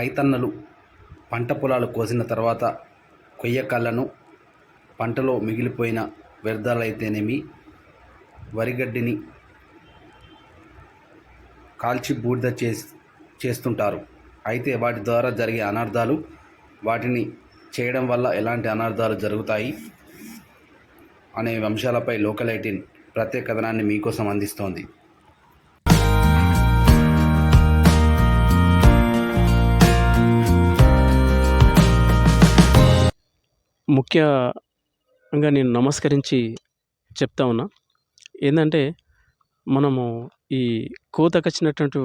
రైతన్నలు పంట పొలాలు కోసిన తర్వాత కొయ్య కళ్ళను పంటలో మిగిలిపోయిన వ్యర్థాలైతేనేమి? వరిగడ్డిని కాల్చి బూడిద చే చేస్తుంటారు. అయితే వాటి ద్వారా జరిగే అనర్థాలు వాటిని చేయడం వల్ల ఎలాంటి అనర్థాలు జరుగుతాయి? అనే అంశాలపై లోకల్ ఎయిటీన్ ప్రత్యేక కథనాన్ని మీకోసం అందిస్తోంది. ముఖ్యంగా నేను నమస్కరించి చెప్తా ఉన్నా. ఏంటంటే మనము ఈ కోతకొచ్చినటువంటి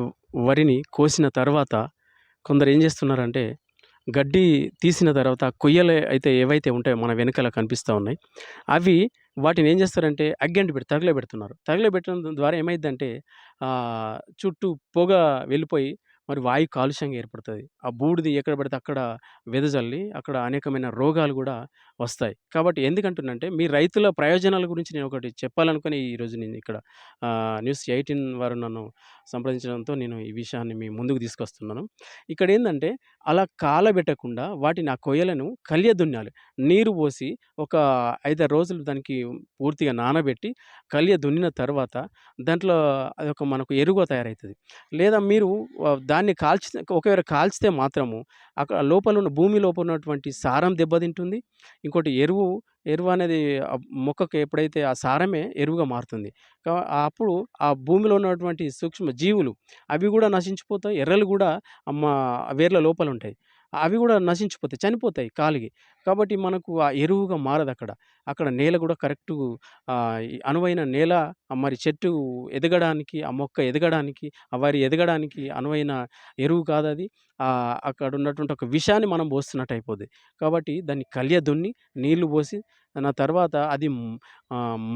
వరిని కోసిన తర్వాత కొందరు ఏం చేస్తున్నారంటే గడ్డి తీసిన తర్వాత కొయ్యలు అయితే ఏవైతే ఉంటాయో మన వెనకాల కనిపిస్తూ ఉన్నాయి అవి వాటిని ఏం చేస్తారంటే అగ్గంటి పెట్టి తగలబెడుతున్నారు. తగలబెట్టడం ద్వారా ఏమైందంటే చుట్టూ పొగ వెళ్ళిపోయి మరి వాయు కాలుష్యంగా ఏర్పడుతుంది. ఆ బూడిది ఎక్కడ పడితే అక్కడ వెదజల్లి అక్కడ అనేకమైన రోగాలు కూడా వస్తాయి. కాబట్టి ఎందుకంటున్నంటే మీ రైతుల ప్రయోజనాల గురించి నేను ఒకటి చెప్పాలనుకుని ఈరోజు నేను ఇక్కడ న్యూస్ ఎయిటీన్ వారు నన్ను సంప్రదించడంతో నేను ఈ విషయాన్ని మీ ముందుకు తీసుకొస్తున్నాను. ఇక్కడ ఏంటంటే అలా కాలబెట్టకుండా వాటిని ఆ కొయ్యలను కలియ దున్నాలి నీరు పోసి ఒక ఐదారు రోజులు దానికి పూర్తిగా నానబెట్టి కలియ దున్నిన తర్వాత దాంట్లో అదొక మనకు ఎరుగు తయారవుతుంది లేదా మీరు దాన్ని కాల్చి ఒకవేళ కాల్చితే మాత్రము అక్కడ లోపల ఉన్న భూమి లోపల ఉన్నటువంటి సారం దెబ్బతింటుంది. ఇంకోటి ఎరువు ఎరువు అనేది మొక్కకు ఎప్పుడైతే ఆ సారమే ఎరువుగా మారుతుంది. అప్పుడు ఆ భూమిలో ఉన్నటువంటి సూక్ష్మ జీవులు అవి కూడా నశించిపోతాయి ఎర్రలు కూడా అమ్మ వేర్ల లోపల ఉంటాయి అవి కూడా నశించిపోతాయి చనిపోతాయి కాలికి. కాబట్టి మనకు ఆ ఎరువుగా మారదు అక్కడ. అక్కడ నేల కూడా కరెక్ట్ అనువైన నేల మరి చెట్టు ఎదగడానికి ఆ మొక్క ఎదగడానికి ఆ వరి ఎదగడానికి అనువైన ఎరువు కాదు అది. అక్కడ ఉన్నటువంటి ఒక విషాన్ని మనం పోస్తున్నట్టు అయిపోతుంది కాబట్టి దాన్ని కలియ దున్ని నీళ్ళు పోసి నా తర్వాత అది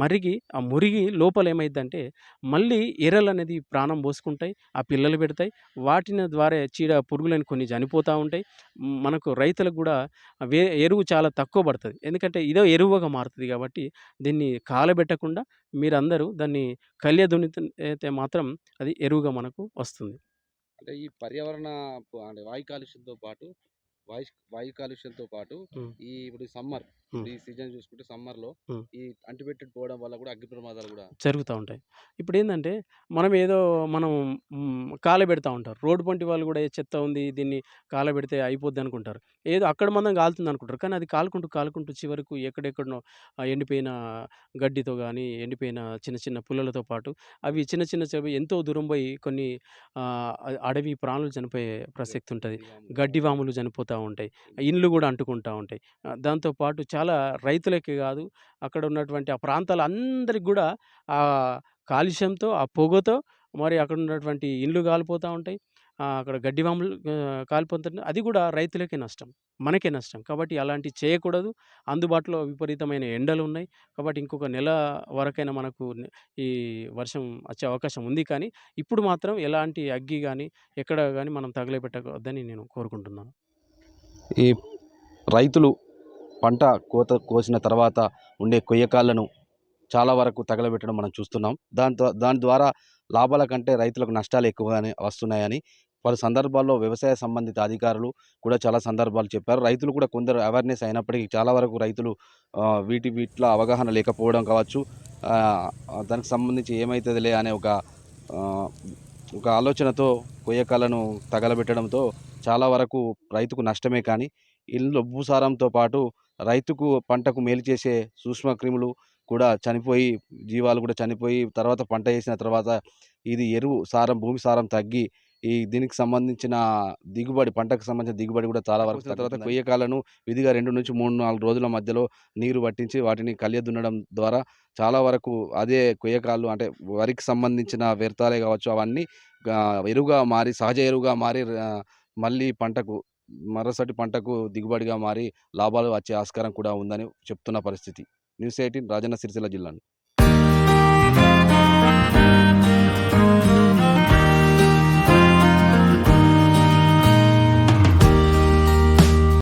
మరిగి ఆ మురిగి లోపల ఏమైందంటే మళ్ళీ ఎర్రలు అనేది ప్రాణం పోసుకుంటాయి ఆ పిల్లలు పెడతాయి వాటిని ద్వారా చీడ పురుగులని కొన్ని చనిపోతూ ఉంటాయి మనకు రైతులకు కూడా వే ఎరువు చాలా తక్కువ పడుతుంది ఎందుకంటే ఇదో ఎరువుగా మారుతుంది కాబట్టి దీన్ని కాలబెట్టకుండా మీరందరూ దాన్ని కలియ దున్నితే అయితే మాత్రం అది ఎరువుగా మనకు వస్తుంది అంటే ఈ పర్యావరణ వాయు కాలుష్యంతో పాటు వాయు వాయు కాలుష్యంతో పాటు. ఈ ఇప్పుడు సమ్మర్. ఈ సీజన్ చూసుకుంటే లో. ఈ అంటిపెట్టెడ్ పోవడం వల్ల కూడా అగ్ని ప్రమాదాలు కూడా జరుగుతూ ఉంటాయి. ఇప్పుడు ఏంటంటే మనం ఏదో మనం మ్, కాలబెడతా ఉంటారు. రోడ్డు పంటి వాళ్ళు కూడా ఏ చెత్త ఉంది దీన్ని కాలబెడితే అయిపోద్ది అనుకుంటారు. ఏదో అక్కడ మందం కాలుతుంది అనుకుంటారు. కానీ అది కాలుకుంటూ కాలుకుంటూ చివరకు ఎక్కడెక్కడనో ఎండిపోయిన గడ్డితో కానీ ఎండిపోయిన చిన్న చిన్న పుల్లలతో పాటు అవి చిన్న చిన్న చెవి ఎంతో దూరం పోయి కొన్ని అడవి ప్రాణులు చనిపోయే ప్రసక్తి ఉంటుంది. జీవామృతం. గడ్డివాములు చనిపోతూ ఉంటాయి. ఇండ్లు కూడా అంటుకుంటూ ఉంటాయి. దాంతోపాటు చాలా రైతులకే కాదు అక్కడ ఉన్నటువంటి ఆ ప్రాంతాల అందరికి కూడా ఆ కాలుష్యంతో ఆ పొగతో మరి అక్కడ ఉన్నటువంటి ఇండ్లు కాలిపోతూ ఉంటాయి. అక్కడ గడ్డివాములు వాములు కాలిపోతుంటే అది కూడా రైతులకే నష్టం మనకే నష్టం. కాబట్టి అలాంటివి చేయకూడదు. అందుబాటులో విపరీతమైన ఎండలు ఉన్నాయి. కాబట్టి ఇంకొక నెల వరకైనా మనకు ఈ వర్షం వచ్చే అవకాశం ఉంది. కానీ ఇప్పుడు మాత్రం ఎలాంటి అగ్గి కానీ ఎక్కడ కానీ మనం తగలబెట్టవద్దని నేను కోరుకుంటున్నాను. ఈ రైతులు పంట కోత కోసిన తర్వాత ఉండే కొయ్యకాళ్ళను చాలా వరకు తగలబెట్టడం మనం చూస్తున్నాం. దాంతో దాని ద్వారా లాభాల కంటే రైతులకు నష్టాలు ఎక్కువగానే వస్తున్నాయని పలు సందర్భాల్లో వ్యవసాయ సంబంధిత అధికారులు కూడా చాలా సందర్భాలు చెప్పారు. రైతులు కూడా కొందరు అవేర్నెస్ అయినప్పటికీ చాలా వరకు రైతులు వీటి వీటిలో అవగాహన లేకపోవడం కావచ్చు దానికి సంబంధించి ఏమవుతుందిలే అనే ఒక ఒక ఆలోచనతో కొయ్యకాలను తగలబెట్టడంతో చాలా వరకు రైతుకు నష్టమే కానీ ఇల్లు భూసారంతో పాటు రైతుకు పంటకు మేలు చేసే సూక్ష్మ క్రిములు కూడా చనిపోయి జీవాలు కూడా చనిపోయి తర్వాత పంట వేసిన తర్వాత ఇది ఎరువు సారం భూమి సారం తగ్గి ఈ దీనికి సంబంధించిన దిగుబడి పంటకు సంబంధించిన దిగుబడి కూడా చాలా వరకు. తర్వాత కొయ్యకాలను విధిగా రెండు నుంచి మూడు నాలుగు రోజుల మధ్యలో నీరు పట్టించి వాటిని కలియ దున్నడం ద్వారా చాలా వరకు అదే కొయ్యకాళ్ళు అంటే వరికి సంబంధించిన వ్యర్థాలే కావచ్చు అవన్నీ ఎరువుగా మారి సహజ ఎరువుగా మారి మళ్ళీ పంటకు మరోసారి పంటకు దిగుబడిగా మారి లాభాలు వచ్చే ఆస్కారం కూడా ఉందని చెప్తున్న పరిస్థితి. న్యూస్ ఎయిటీన్ రాజన్న సిరిసిల్ల జిల్లా